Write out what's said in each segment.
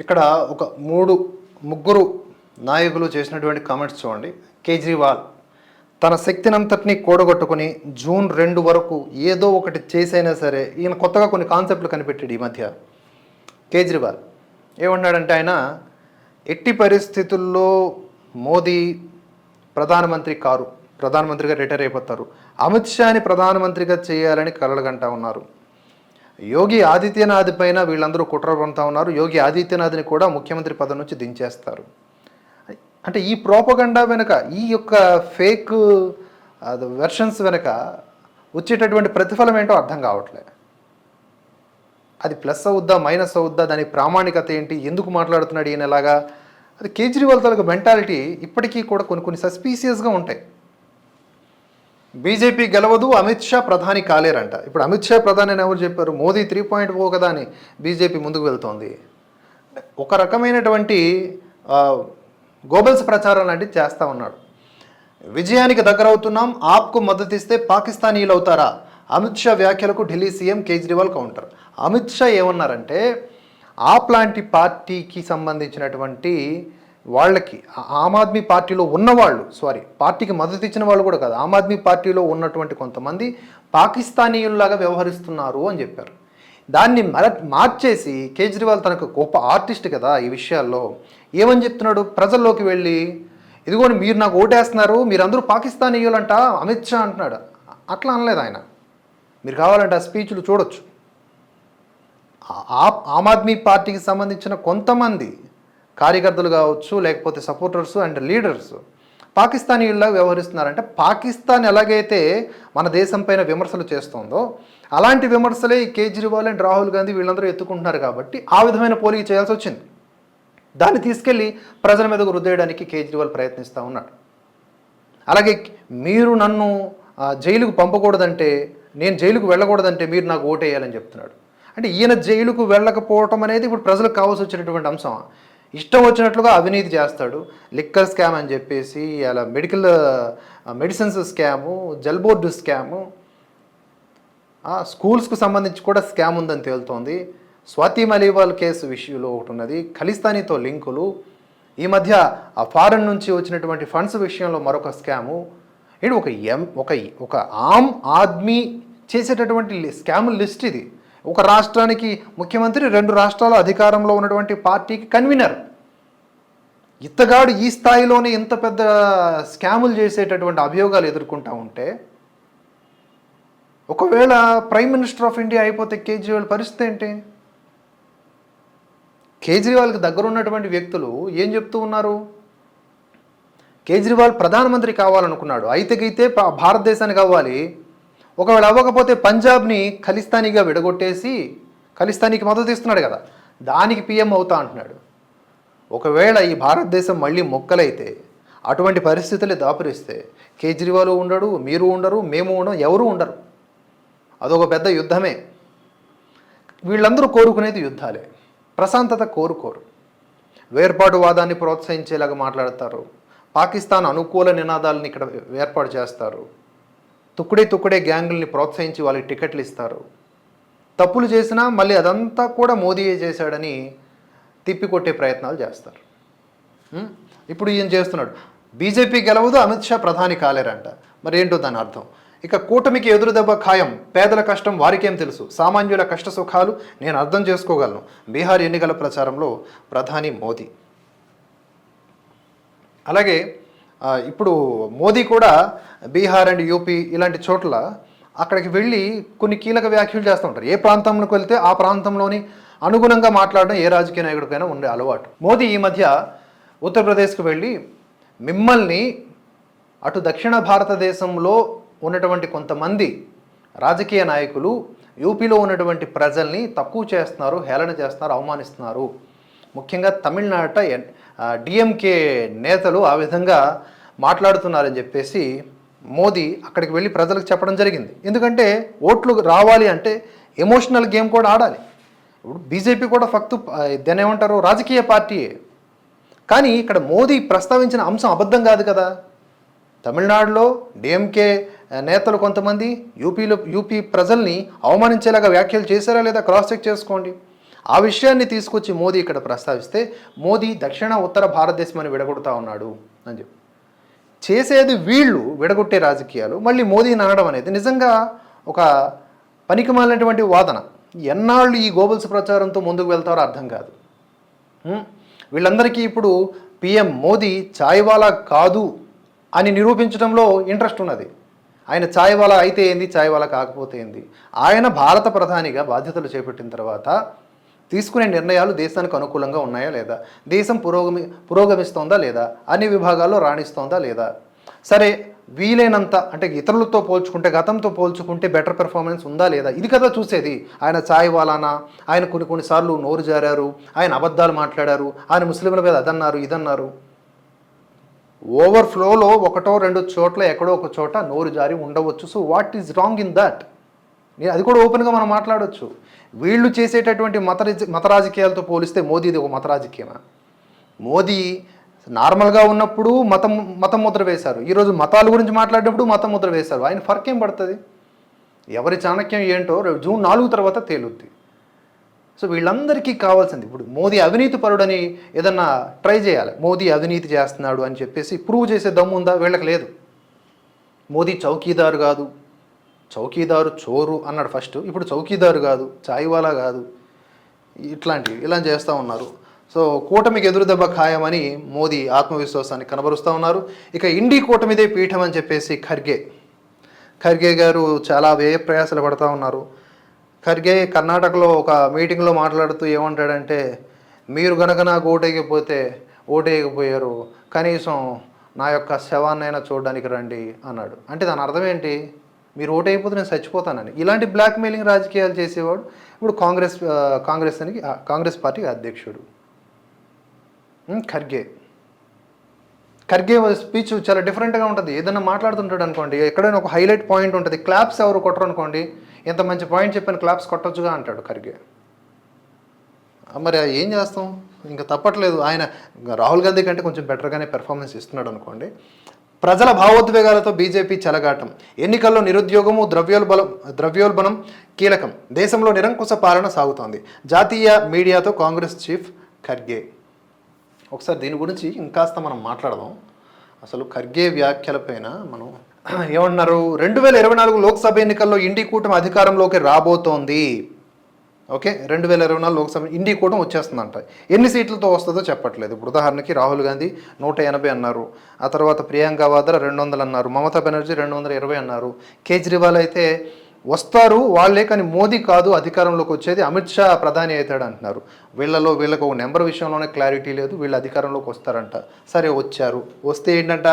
ఇక్కడ ఒక మూడు ముగ్గురు నాయకులు చేసినటువంటి కామెంట్స్ చూడండి. కేజ్రీవాల్ తన శక్తినంతటిని కూడగొట్టుకుని జూన్ రెండు వరకు ఏదో ఒకటి చేసైనా సరే ఈయన కొత్తగా కొన్ని కాన్సెప్ట్లు కనిపెట్టాడు ఈ మధ్య. కేజ్రీవాల్ ఏమన్నాడంటే ఆయన ఎట్టి పరిస్థితుల్లో మోదీ ప్రధానమంత్రి కారు ప్రధానమంత్రిగా రిటైర్ అయిపోతారు. అమిత్ షాని ప్రధానమంత్రిగా చేయాలని కలలుగంటా ఉన్నారు. యోగి ఆదిత్యనాథ్ పైన వీళ్ళందరూ కుట్ర పంతా ఉన్నారు. యోగి ఆదిత్యనాథ్ని కూడా ముఖ్యమంత్రి పదవి నుంచి దించేస్తారు. అంటే ఈ ప్రోపగండా వెనుక ఈ యొక్క ఫేక్ వెర్షన్స్ వెనుక వచ్చేటటువంటి ప్రతిఫలం ఏంటో అర్థం కావట్లే. అది ప్లస్ అవుద్దా మైనస్ అవుద్దా దాని ప్రామాణికత ఏంటి ఎందుకు మాట్లాడుతున్నాడు ఈయన ఎలాగా అది కేజ్రీవాల్ తాలూకు మెంటాలిటీ ఇప్పటికీ కూడా కొన్ని కొన్ని సస్పీసియస్గా ఉంటాయి. బీజేపీ గెలవదు అమిత్ షా ప్రధాని కాలేరంట. ఇప్పుడు అమిత్ షా ప్రధాని అని ఎవరు చెప్పారు? మోదీ త్రీ పాయింట్ ఓ కదా అని బీజేపీ ముందుకు వెళ్తోంది. ఒక రకమైనటువంటి గోబల్స్ గోబెల్స్ ప్రచారం లాంటిది చేస్తూ ఉన్నాడు. విజయానికి దగ్గరవుతున్నాం ఆప్కు మద్దతిస్తే పాకిస్తానీలు అవుతారా అమిత్ షా వ్యాఖ్యలకు ఢిల్లీ సీఎం కేజ్రీవాల్ కౌంటర్. అమిత్ షా ఏమన్నారంటే ఆప్ లాంటి పార్టీకి సంబంధించినటువంటి వాళ్ళకి ఆ- ఆమ్ ఆద్మీ పార్టీలో ఉన్నవాళ్ళు సారీ పార్టీకి మద్దతు ఇచ్చిన వాళ్ళు కూడా కాదు ఆమ్ ఆద్మీ పార్టీలో ఉన్నటువంటి కొంతమంది పాకిస్తానీయుల్లాగా వ్యవహరిస్తున్నారు అని చెప్పారు. దాన్ని మర మార్చేసి కేజ్రీవాల్ తనకు గొప్ప ఆర్టిస్ట్ కదా ఈ విషయాల్లో ఏమని చెప్తున్నాడు? ప్రజల్లోకి వెళ్ళి ఇదిగోని మీరు నాకు ఓటేస్తున్నారు మీరందరూ పాకిస్తానీయులంట అమిత్ షా అంటున్నాడు. అట్లా అనలేదు ఆయన. మీరు కావాలంటే ఆ స్పీచ్లు చూడొచ్చు. ఆమ్ ఆద్మీ పార్టీకి సంబంధించిన కొంతమంది కార్యకర్తలు కావచ్చు లేకపోతే సపోర్టర్స్ అండ్ లీడర్స్ పాకిస్తానీయుల్లా వ్యవహరిస్తున్నారంటే పాకిస్తాన్ ఎలాగైతే మన దేశం పైన విమర్శలు చేస్తుందో అలాంటి విమర్శలే ఈ కేజ్రీవాల్ అండ్ రాహుల్ గాంధీ వీళ్ళందరూ ఎత్తుకుంటున్నారు కాబట్టి ఆ విధమైన పోలిక చేయాల్సి వచ్చింది. దాన్ని తీసుకెళ్ళి ప్రజల మీదకు రుద్దేయడానికి కేజ్రీవాల్ ప్రయత్నిస్తూ ఉన్నాడు. అలాగే మీరు నన్ను ఆ, జైలుకు పంపకూడదంటే నేను జైలుకు వెళ్ళకూడదంటే మీరు నాకు ఓటేయాలని చెప్తున్నాడు. అంటే ఈయన జైలుకు వెళ్ళకపోవటం అనేది ఇప్పుడు ప్రజలకు కావాల్సి వచ్చినటువంటి అంశం ఇష్టం వచ్చినట్లుగా అవినీతి చేస్తాడు. లిక్కర్ స్కామ్ అని చెప్పేసి అలా medical medicines scam Jal board scam స్కూల్స్కు సంబంధించి కూడా స్కామ్ ఉందని తేలుతోంది. స్వాతి మలీవాల్ కేసు విషయంలో ఒకటి ఉన్నది. ఖలిస్తానీతో లింకులు. ఈ మధ్య ఆ ఫారెన్ నుంచి వచ్చినటువంటి ఫండ్స్ విషయంలో మరొక స్కాము. ఇది ఒక ఎం ఒక ఒక ఆమ్ ఆద్మీ చేసేటటువంటి స్కామ్ లిస్ట్ ఇది. ఒక రాష్ట్రానికి ముఖ్యమంత్రి రెండు రాష్ట్రాల అధికారంలో ఉన్నటువంటి పార్టీకి కన్వీనర్. ఇత్తగాడు ఈ స్థాయిలోనే ఇంత పెద్ద స్కాములు చేసేటటువంటి అభియోగాలు ఎదుర్కొంటా ఉంటే ఒకవేళ ప్రైమ్ మినిస్టర్ ఆఫ్ ఇండియా అయిపోతే కేజ్రీవాల్ పరిస్థితి ఏంటి? కేజ్రీవాల్కి దగ్గర ఉన్నటువంటి వ్యక్తులు ఏం చెప్తూ ఉన్నారు? కేజ్రీవాల్ ప్రధానమంత్రి కావాలనుకున్నాడు. అయితేకైతే అయితే భారతదేశానికి అవ్వాలి. ఒకవేళ అవ్వకపోతే పంజాబ్ని ఖలిస్తానీగా విడగొట్టేసి ఖలిస్తానీకి మద్దతు ఇస్తున్నాడు కదా దానికి పిఎం అవుతా అంటున్నాడు. ఒకవేళ ఈ భారతదేశం మళ్ళీ మొక్కలైతే అటువంటి పరిస్థితులు దాపురిస్తే కేజ్రీవాల్ ఉండడు మీరు ఉండరు మేము ఉండం ఎవరు ఉండరు. అదొక పెద్ద యుద్ధమే. వీళ్ళందరూ కోరుకునేది యుద్ధాలే. ప్రశాంతత కోరుకోరు. వేర్పాటువాదాన్ని ప్రోత్సహించేలాగా మాట్లాడతారు. పాకిస్తాన్ అనుకూల నినాదాలను ఇక్కడ ఏర్పాటు చేస్తారు. తుక్కుడే తుక్కుడే గ్యాంగుల్ని ప్రోత్సహించి వాళ్ళకి టికెట్లు ఇస్తారు. తప్పులు చేసినా మళ్ళీ అదంతా కూడా మోదీయే చేశాడని తిప్పికొట్టే ప్రయత్నాలు చేస్తారు. ఇప్పుడు ఈయన చేస్తున్నాడు. బీజేపీ గెలవదు అమిత్ షా ప్రధాని కాలేరంట. మరి ఏంటో దాని అర్థం? ఇక కూటమికి ఎదురు దెబ్బ ఖాయం. పేదల కష్టం వారికేం తెలుసు? సామాన్యుల కష్ట సుఖాలు నేను అర్థం చేసుకోగలను. బీహార్ ఎన్నికల ప్రచారంలో ప్రధాని మోదీ. అలాగే ఇప్పుడు మోదీ కూడా బీహార్ అండ్ యూపీ ఇలాంటి చోట్ల అక్కడికి వెళ్ళి కొన్ని కీలక వ్యాఖ్యలు చేస్తూ ఉంటారు. ఏ ప్రాంతంలోకి వెళ్తే ఆ ప్రాంతంలోని అనుగుణంగా మాట్లాడడం ఏ రాజకీయ నాయకుడికైనా ఉండే అలవాటు. మోదీ ఈ మధ్య ఉత్తరప్రదేశ్కి వెళ్ళి మిమ్మల్ని అటు దక్షిణ భారతదేశంలో ఉన్నటువంటి కొంతమంది రాజకీయ నాయకులు యూపీలో ఉన్నటువంటి ప్రజల్ని తక్కువ చేస్తున్నారు హేళన చేస్తున్నారు అవమానిస్తున్నారు. ముఖ్యంగా తమిళనాట డిఎంకే నేతలు ఆ విధంగా మాట్లాడుతున్నారని చెప్పేసి మోదీ అక్కడికి వెళ్ళి ప్రజలకు చెప్పడం జరిగింది. ఎందుకంటే ఓట్లు రావాలి అంటే ఎమోషనల్ గేమ్ కూడా ఆడాలి. ఇప్పుడు బీజేపీ కూడా ఫక్తు దాన్ని ఏమంటారు రాజకీయ పార్టీయే. కానీ ఇక్కడ మోదీ ప్రస్తావించిన అంశం అబద్ధం కాదు కదా. తమిళనాడులో డిఎంకే నేతలు కొంతమంది యూపీలో యూపీ ప్రజల్ని అవమానించేలాగా వ్యాఖ్యలు చేశారా లేదా? క్రాస్ చెక్ చేసుకోండి. ఆ విషయాన్ని తీసుకొచ్చి మోదీ ఇక్కడ ప్రస్తావిస్తే మోదీ దక్షిణ ఉత్తర భారతదేశం అని విడగొడతా ఉన్నాడు అని చెప్పి. చేసేది వీళ్ళు విడగొట్టే రాజకీయాలు మళ్ళీ మోదీ అనడం అనేది నిజంగా ఒక పనికిమాలినటువంటి వాదన. ఎన్నాళ్ళు ఈ గోబుల్స్ ప్రచారంతో ముందుకు వెళ్తారో అర్థం కాదు. వీళ్ళందరికీ ఇప్పుడు పిఎం మోదీ చాయ్వాలా కాదు అని నిరూపించడంలో ఇంట్రెస్ట్ ఉన్నది. ఆయన చాయ్వాలా అయితే ఏంది చాయ్వాలా కాకపోతే ఏంది? ఆయన భారత ప్రధానిగా బాధ్యతలు చేపట్టిన తర్వాత తీసుకునే నిర్ణయాలు దేశానికి అనుకూలంగా ఉన్నాయా లేదా? దేశం పురోగమి పురోగమిస్తోందా లేదా? అన్ని విభాగాల్లో రాణిస్తోందా లేదా? సరే వీలైనంత అంటే ఇతరులతో పోల్చుకుంటే గతంతో పోల్చుకుంటే బెటర్ పెర్ఫార్మెన్స్ ఉందా లేదా? ఇది కదా చూసేది. ఆయన చాయ్ వాలానా ఆయన కొన్ని కొన్నిసార్లు నోరు జారారు. ఆయన అబద్ధాలు మాట్లాడారు. ఆయన ముస్లింల మీద అదన్నారు ఇదన్నారు. ఓవర్ఫ్లోలో ఒకటో రెండు చోట్ల ఎక్కడో ఒక చోట నోరు జారి ఉండవచ్చు. So what is wrong in that అది కూడా ఓపెన్గా మనం మాట్లాడవచ్చు వీళ్ళు చేసేటటువంటి మత మత రాజకీయాలతో పోలిస్తే మోదీది ఒక మత రాజకీయమా? మోదీ నార్మల్గా ఉన్నప్పుడు మతం మతం ముద్ర వేశారు. ఈరోజు మతాల గురించి మాట్లాడేటప్పుడు మతం ముద్ర వేశారు. ఆయన ఫర్క్ ఏం పడుతుంది? ఎవరి చాణక్యం ఏంటో రేపు జూన్ నాలుగు తర్వాత తేలుద్ది. సో వీళ్ళందరికీ కావాల్సింది ఇప్పుడు మోదీ అవినీతి పరుడని ఏదన్నా ట్రై చేయాలి. మోదీ అవినీతి చేస్తున్నాడు అని చెప్పేసి ప్రూవ్ చేసే దమ్ము ఉందా వీళ్ళకి లేదు. మోదీ చౌకీదారు కాదు. చౌకీదారు చోరు అన్నాడు ఫస్ట్. ఇప్పుడు చౌకీదారు కాదు చాయ్వాలా కాదు. ఇట్లాంటివి ఇలా చేస్తూ ఉన్నారు. సో కూటమికి ఎదురు దెబ్బ ఖాయమని మోదీ ఆత్మవిశ్వాసాన్ని కనబరుస్తూ ఉన్నారు. ఇక ఇండి కూటమిదే పీఠం అని చెప్పేసి ఖర్గే. ఖర్గే గారు చాలా వ్యయ ప్రయాసలు పడతా ఉన్నారు. ఖర్గే కర్ణాటకలో ఒక మీటింగ్లో మాట్లాడుతూ ఏమంటాడంటే మీరు గనక నాకు ఓటేయకపోతే ఓటేయకపోయారు. కనీసం నా యొక్క శవాన్నైనా చూడడానికి రండి అన్నాడు. అంటే దాని అర్థం ఏంటి? మీరు ఓటైపోతే నేను చచ్చిపోతానని. ఇలాంటి బ్లాక్మెయిలింగ్ రాజకీయాలు చేసేవాడు ఇప్పుడు కాంగ్రెస్ కాంగ్రెస్ అని కాంగ్రెస్ పార్టీ అధ్యక్షుడు. ఖర్గే. ఖర్గే స్పీచ్ చాలా డిఫరెంట్గా ఉంటుంది. ఏదైనా మాట్లాడుతుంటాడు అనుకోండి ఎక్కడైనా ఒక హైలైట్ పాయింట్ ఉంటుంది. క్లాప్స్ ఎవరు కొట్టరు అనుకోండి ఎంత మంచి పాయింట్ చెప్పిన క్లాప్స్ కొట్టొచ్చుగా అంటాడు ఖర్గే. మరి అది ఏం చేస్తాం? ఇంకా తప్పట్లేదు. ఆయన రాహుల్ గాంధీ కంటే కొంచెం బెటర్గానే పెర్ఫార్మెన్స్ ఇస్తున్నాడు అనుకోండి. ప్రజల భావోద్వేగాలతో బీజేపీ చెలగాటం. ఎన్నికల్లో నిరుద్యోగము ద్రవ్యోల్బలం ద్రవ్యోల్బణం కీలకం. దేశంలో నిరంకుశ పాలన సాగుతోంది. జాతీయ మీడియాతో కాంగ్రెస్ చీఫ్ ఖర్గే. ఒకసారి దీని గురించి ఇంకాస్త మనం మాట్లాడదాం. అసలు ఖర్గే వ్యాఖ్యలపైన మనం ఏమన్నారు? రెండు వేల ఇరవై నాలుగు లోక్సభ ఎన్నికల్లో ఇండి కూటమి అధికారంలోకి రాబోతోంది. ఓకే రెండు వేల ఇరవై నాలుగు లోక్సభ ఇండి కూడా వచ్చేస్తుందంట. ఎన్ని సీట్లతో వస్తుందో చెప్పట్లేదు. ఇప్పుడు ఉదాహరణకి రాహుల్ గాంధీ నూట ఎనభై అన్నారు. ఆ తర్వాత ప్రియాంక వాద్రా రెండు వందలు అన్నారు. మమతా బెనర్జీ రెండు వందల ఇరవై అన్నారు. కేజ్రీవాల్ అయితే వస్తారు వాళ్ళే కానీ మోదీ కాదు అధికారంలోకి వచ్చేది అమిత్ షా ప్రధాని అవుతాడు అంటున్నారు. వీళ్ళలో వీళ్ళకు ఒక నెంబర్ విషయంలోనే క్లారిటీ లేదు వీళ్ళు అధికారంలోకి వస్తారంట. సరే వచ్చారు. వస్తే ఏంటంట?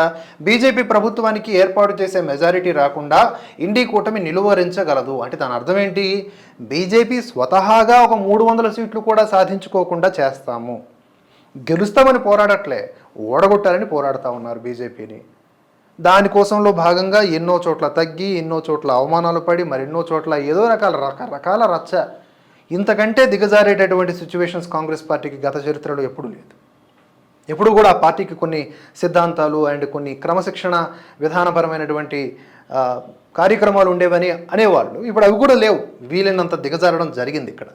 బీజేపీ ప్రభుత్వానికి ఏర్పాటు చేసే మెజారిటీ రాకుండా ఇండి కూటమి నిలువరించగలదు. అంటే దాని అర్థం ఏంటి? బీజేపీ స్వతహాగా ఒక మూడు వందల సీట్లు కూడా సాధించుకోకుండా చేస్తాము. గెలుస్తామని పోరాడట్లే ఓడగొట్టాలని పోరాడుతూ ఉన్నారు బీజేపీని. దానికోసంలో భాగంగా ఎన్నో చోట్ల తగ్గి ఎన్నో చోట్ల అవమానాలు పడి మరెన్నో చోట్ల ఏదో రకాల రకరకాల రచ్చ. ఇంతకంటే దిగజారేటటువంటి సిచ్యువేషన్స్ కాంగ్రెస్ పార్టీకి గత చరిత్రలో ఎప్పుడూ లేదు. ఎప్పుడు కూడా ఆ పార్టీకి కొన్ని సిద్ధాంతాలు అండ్ కొన్ని క్రమశిక్షణ విధానపరమైనటువంటి కార్యక్రమాలు ఉండేవని అనేవాళ్ళు. ఇప్పుడు అవి కూడా లేవు. వీలైనంత దిగజారడం జరిగింది ఇక్కడ.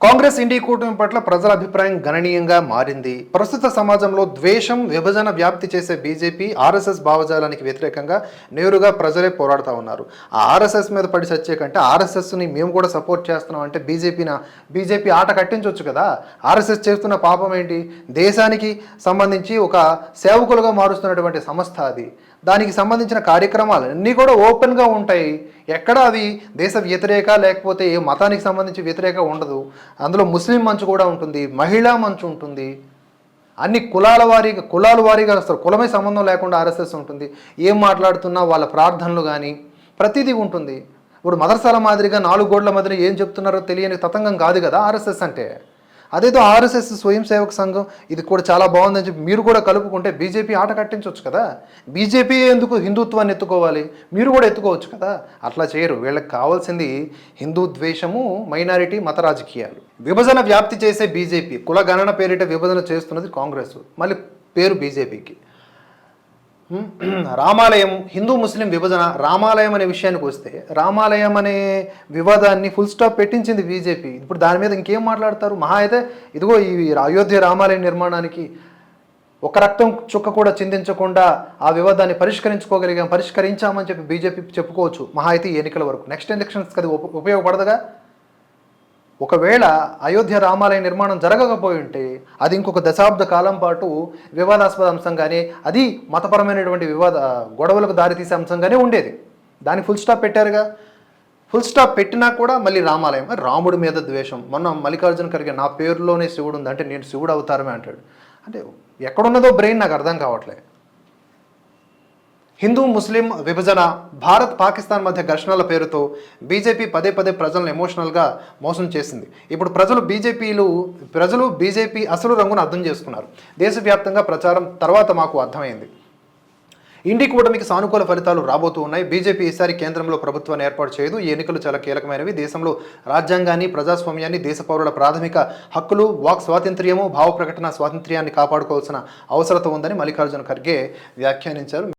కాంగ్రెస్ ఇండి కూటమి పట్ల ప్రజల అభిప్రాయం గణనీయంగా మారింది. ప్రస్తుత సమాజంలో ద్వేషం విభజన వ్యాప్తి చేసే బీజేపీ ఆర్ఎస్ఎస్ భావజాలానికి వ్యతిరేకంగా నేరుగా ప్రజలే పోరాడుతూ ఉన్నారు. ఆ ఆర్ఎస్ఎస్ మీద పడి సచ్చే కంటే ఆర్ఎస్ఎస్ని మేము కూడా సపోర్ట్ చేస్తున్నాం అంటే బీజేపీన? బీజేపీ ఆట కట్టించవచ్చు కదా? ఆర్ఎస్ఎస్ చేస్తున్న పాపం ఏంటి? దేశానికి సంబంధించి ఒక సేవకులుగా మారుస్తున్నటువంటి సంస్థ అది. దానికి సంబంధించిన కార్యక్రమాలు అన్నీ కూడా ఓపెన్గా ఉంటాయి. ఎక్కడ అవి దేశ వ్యతిరేక లేకపోతే ఏ మతానికి సంబంధించి వ్యతిరేక ఉండదు. అందులో ముస్లిం మంచు కూడా ఉంటుంది మహిళా మంచు ఉంటుంది. అన్ని కులాల వారీగా కులాల వారీగా వస్తారు కులమే సంబంధం లేకుండా ఆర్ఎస్ఎస్ ఉంటుంది. ఏం మాట్లాడుతున్నా వాళ్ళ ప్రార్థనలు కానీ ప్రతిదీ ఉంటుంది. ఇప్పుడు మదర్సాల మాదిరిగా నాలుగు గోడ్ల మధ్య ఏం చెప్తున్నారో తెలియని తతంగం కాదు కదా ఆర్ఎస్ఎస్ అంటే. అదేదో ఆర్ఎస్ఎస్ స్వయం సేవక సంఘం ఇది కూడా చాలా బాగుందని చెప్పి మీరు కూడా కలుపుకుంటే బీజేపీ ఆట కట్టించవచ్చు కదా? బీజేపీ ఎందుకు హిందుత్వాన్ని ఎత్తుకోవాలి? మీరు కూడా ఎత్తుకోవచ్చు కదా? అట్లా చేయరు. వీళ్ళకి కావాల్సింది హిందూ ద్వేషము మైనారిటీ మత రాజకీయాలు. విభజన వ్యాప్తి చేసే బీజేపీ కుల గణన పేరిట విభజన చేస్తున్నది కాంగ్రెస్. మళ్ళీ పేరు బీజేపీకి. రామాలయం హిందూ ముస్లిం విభజన రామాలయం అనే విషయానికి వస్తే రామాలయం అనే వివాదాన్ని ఫుల్ స్టాప్ పెట్టించింది బీజేపీ ఇప్పుడు దాని మీద ఇంకేం మాట్లాడతారు? మహా అయితే ఇదిగో ఈ అయోధ్య రామాలయం నిర్మాణానికి ఒక రక్తం చుక్క కూడా చిందించకుండా ఆ వివాదాన్ని పరిష్కరించుకోగలిగాం పరిష్కరించామని చెప్పి బీజేపీ చెప్పుకోవచ్చు మహా అయితే ఎన్నికల వరకు. నెక్స్ట్ ఎలక్షన్స్కి అది ఉప- ఉపయోగపడదుగా? ఒకవేళ అయోధ్య రామాలయ నిర్మాణం జరగకపోయి ఉంటే అది ఇంకొక దశాబ్ద కాలం పాటు వివాదాస్పద అంశంగానే అది మతపరమైనటువంటి వివాద గొడవలకు దారితీసే అంశంగానే ఉండేది. దాన్ని ఫుల్ స్టాప్ పెట్టారుగా. ఫుల్ స్టాప్ పెట్టినా కూడా మళ్ళీ రామాలయం రాముడి మీద ద్వేషం. మొన్న మల్లికార్జున ఖర్గే నా పేరులోనే శివుడు ఉంది అంటే నేను శివుడు అవుతారమే అంటాడు. అంటే ఎక్కడున్నదో బ్రెయిన్ నాకు అర్థం కావట్లే. హిందూ ముస్లిం విభజన భారత్ పాకిస్తాన్ మధ్య ఘర్షణల పేరుతో బీజేపీ పదే పదే ప్రజలను ఎమోషనల్గా మోసం చేసింది. ఇప్పుడు ప్రజలు బీజేపీలు ప్రజలు బీజేపీ అసలు రంగును అర్థం చేసుకున్నారు. దేశవ్యాప్తంగా ప్రచారం తర్వాత మాకు అర్థమైంది. ఇండి కూటమికి సానుకూల ఫలితాలు రాబోతూ ఉన్నాయి. బీజేపీ ఈసారి కేంద్రంలో ప్రభుత్వాన్ని ఏర్పాటు చేయదు. ఈ ఎన్నికలు చాలా కీలకమైనవి. దేశంలో రాజ్యాంగాన్ని ప్రజాస్వామ్యాన్ని దేశ పౌరుల ప్రాథమిక హక్కులు వాక్ స్వాతంత్ర్యము భావ ప్రకటన స్వాతంత్ర్యాన్ని కాపాడుకోవాల్సిన అవసరత ఉందని మల్లికార్జున ఖర్గే వ్యాఖ్యానించారు.